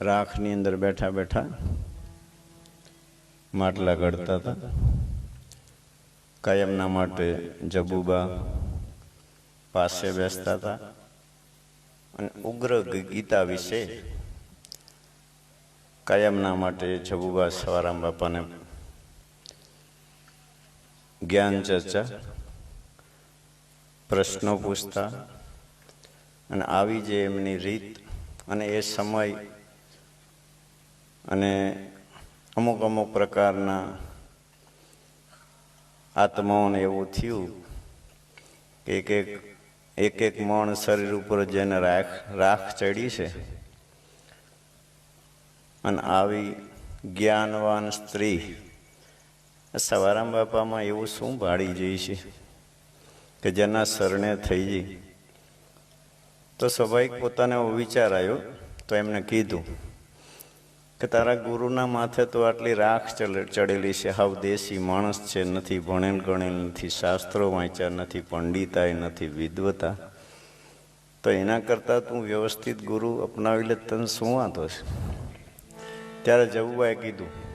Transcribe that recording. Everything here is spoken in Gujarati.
રાખની અંદર બેઠા બેઠા માટલા ઘડતા હતા. કાયમના માટે જબુબા પાસે બેસતા હતા. અને ઉગ્ર ગીતા વિશે કાયમના માટે જબુબા સવારામ બાપાને જ્ઞાન ચર્ચા, પ્રશ્નો પૂછતા અને આવી જે એમની રીત અને એ સમય અને અમુક અમુક પ્રકારના આત્માઓને એવું થયું કે એક એક એક એક મણ શરીર ઉપર જેને રાખ રાખ ચડી છે અને આવી જ્ઞાનવાન સ્ત્રી સવારામ બાપામાં એવું શું ભાળી જઈ છે કે જેના શરણે થઈ જઈ તો સ્વાભાવિક પોતાને વિચાર આવ્યો, તો એમને કીધું કે તારા ગુરુના માથે તો આટલી રાખ ચડે- ચડેલી છે. હાવ દેશી માણસ છે. નથી ભણેલ, ગણેલ, નથી શાસ્ત્રો વાંચ્યા, નથી પંડિતાય, નથી વિદ્વતા. તો એના કરતાં તું વ્યવસ્થિત ગુરુ અપનાવી લે તને શું વાંધો છે? ત્યારે જવુબાએ કીધું.